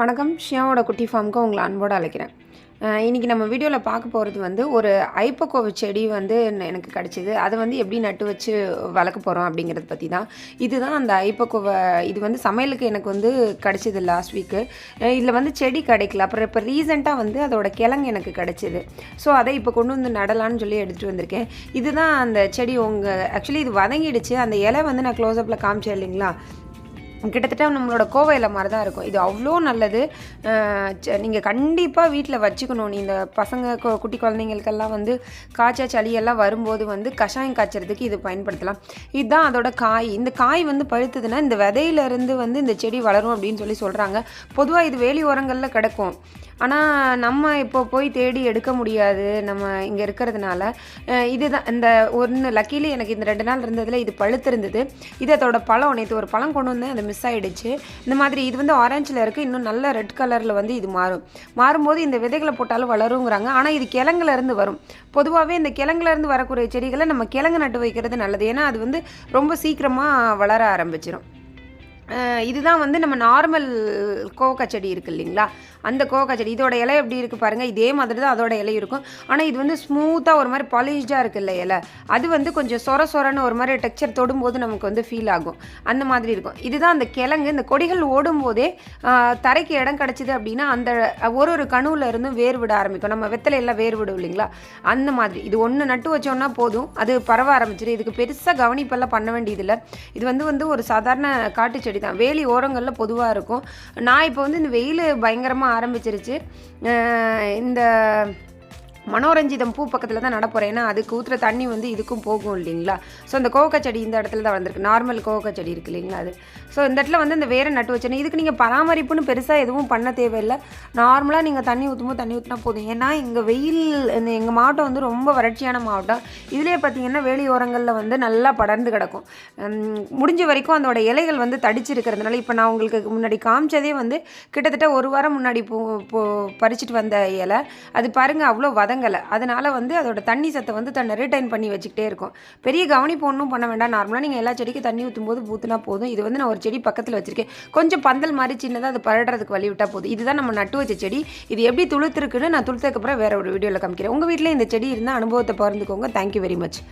வணக்கம். ஷியாவோட குட்டி ஃபார்முக்கு உங்களை அன்போடு அழைக்கிறேன். இன்றைக்கி நம்ம வீடியோவில் பார்க்க போகிறது வந்து ஒரு ஐப்பக்கோவ செடி வந்து எனக்கு கிடச்சிது. அதை வந்து எப்படி நட்டு வச்சு வளர்க்க போகிறோம் அப்படிங்கிறத பற்றி தான். இதுதான் அந்த ஐப்பக்கோவ இது வந்து சமையலுக்கு எனக்கு வந்து கிடச்சிது லாஸ்ட் வீக்கு இதில் வந்து செடி கிடைக்கல. அப்புறம் இப்போ ரீசெண்டாக வந்து அதோட கிழங்கு எனக்கு கிடச்சிது. ஸோ அதை இப்போ கொண்டு வந்து நடலான்னு சொல்லி எடுத்துகிட்டு வந்திருக்கேன். இதுதான் அந்த செடி உங்கள் ஆக்சுவலி இது வதங்கிடுச்சு. அந்த இலை வந்து நான் க்ளோஸ்அப்பில் காமிச்சேன் இல்லைங்களா? கிட்டத்தட்ட நம்மளோட கோவையில் மாதிரி தான் இருக்கும். இது அவ்வளோ நல்லது. நீங்கள் கண்டிப்பாக வீட்டில் வச்சுக்கணும். நீ இந்த பசங்க கு- குட்டி குழந்தைங்களுக்கெல்லாம் வந்து காய்ச்சா சளி எல்லாம் வரும்போது வந்து கஷாயம் காய்ச்சறதுக்கு இது பயன்படுத்தலாம். இதுதான் அதோட காய். இந்த காய் வந்து பழுத்ததுன்னா இந்த விதையிலேருந்து வந்து இந்த செடி வளரும் அப்படின்னு சொல்லி சொல்கிறாங்க பொதுவாக இது வேலி ஓரங்களில் கிடக்கும். ஆனால் நம்ம இப்போ போய் தேடி எடுக்க முடியாது. நம்ம இங்கே இருக்கிறதுனால. இதுதான் இந்த ஒன்று லக்கிலி எனக்கு இந்த ரெண்டு நாள் இருந்ததில் இது பழுத்திருந்தது. இது அதோட பழம். நேற்று ஒரு பழம் கொண்டு வந்தேன். அந்த மிஸ் ஆகிடுச்சு இந்த மாதிரி இது வந்து ஆரஞ்சில் இருக்குது இன்னும் நல்ல ரெட் கலரில் வந்து இது மாறும். மாறும்போது இந்த விதைகளை போட்டாலும் வளருங்கிறாங்க. ஆனால் இது கிழங்குலேருந்து வரும். பொதுவாகவே இந்த கிழங்குலேருந்து வரக்கூடிய செடிகளை நம்ம கிழங்கு நட்டு வைக்கிறது நல்லது. ஏன்னா அது வந்து ரொம்ப சீக்கிரமாக வளர ஆரம்பிச்சிடும் இதுதான் வந்து நம்ம நார்மல் கோவக்காய் செடி இருக்குது இல்லைங்களா? அந்த கோவக்காய் செடி இதோட இலை எப்படி இருக்குது பாருங்கள் இதே மாதிரி தான் அதோட இலை இருக்கும். ஆனால் இது வந்து ஸ்மூத்தாக ஒரு மாதிரி பாலிஷ்டாக இருக்குல்ல இலை. அது வந்து கொஞ்சம் சொர சொரன்னு ஒரு மாதிரி டெக்ஸ்சர் தொடும்போது நமக்கு வந்து ஃபீல் ஆகும். அந்த மாதிரி இருக்கும். இதுதான் அந்த கிழங்கு. இந்த கொடிகள் ஓடும்போதே தரைக்கு இடம் கிடச்சிது அப்படின்னா அந்த ஒரு ஒரு கணுவில் இருந்தும் வேர் விட ஆரம்பிக்கும். நம்ம வெத்தலை எல்லாம் வேர் விடும் இல்லைங்களா? அந்த மாதிரி. இது ஒன்று நட்டு வச்சோன்னா போதும். அது பரவ ஆரம்பிச்சிடும் இதுக்கு பெருசாக கவனிப்பெல்லாம் பண்ண வேண்டியதில்லை. இது வந்து வந்து ஒரு சாதாரண காட்டு செடி தான். வேலி ஓரங்களில் பொதுவாக இருக்கும். நான் இப்போ வந்து இந்த வெயில் பயங்கரமாக ஆரம்பிச்சிருச்சு. இந்த மனோரஞ்சிதம் பூ பக்கத்தில் தான் நட போகிறேன் ஏன்னா அதுக்கு ஊற்றுற தண்ணி வந்து இதுக்கும் போகும் இல்லைங்களா? ஸோ அந்த கோவக்காய் செடி இந்த இடத்துல தான் வந்திருக்கு. நார்மல் கோவக்காய் செடி இருக்கு இல்லைங்களா அது? ஸோ இந்த இடத்துல வந்து இந்த வேரை நட்டு வச்சேன் இதுக்கு நீங்கள் பராமரிப்புன்னு பெருசாக எதுவும் பண்ண தேவையில்லை. நார்மலாக நீங்கள் தண்ணி ஊற்றும்போது தண்ணி ஊற்றினா போதும். ஏன்னா இங்கே வெயில் இந்த எங்கள் மாவட்டம் வந்து ரொம்ப வறட்சியான மாவட்டம். இதுலேயே பார்த்தீங்கன்னா வேலி வந்து நல்லா படர்ந்து கிடக்கும். முடிஞ்ச வரைக்கும் அதோட இலைகள் வந்து தடிச்சிருக்கிறதுனால இப்போ நான் உங்களுக்கு முன்னாடி காமிச்சதே வந்து கிட்டத்தட்ட ஒரு வாரம் முன்னாடி பூ பறிச்சிட்டு வந்த இலை. அது பாருங்கள் அவ்வளோ வதங்கலை அதனால் வந்து அதோட தண்ணி சத்தை வந்து தன்னை ரிட்டைன் பண்ணி வச்சுக்கிட்டே இருக்கும். பெரிய கவனிப்பு ஒன்றும் பண்ண வேண்டாம். நார்மலாக நீங்கள் எல்லா செடிக்கும் தண்ணி ஊற்றும் போது ஊற்றுனா போதும். இது வந்து நான் ஒரு செடி பக்கத்தில் வச்சுருக்கேன். கொஞ்சம் பந்தல் மாதிரி சின்னதாக அது பரடுறதுக்கு வழி விட்டால் போதும். இதுதான் நம்ம நட்டு வச்ச செடி. இது எப்படி துளுத்துருக்குன்னு நான் துளுத்ததுக்கப்புறம் வேற ஒரு வீடியோவில் காமிக்கிறேன். உங்கள் வீட்டில் இந்த செடி இருந்தால் அனுபவத்தை பகிர்ந்துக்கோங்க. Thank you very much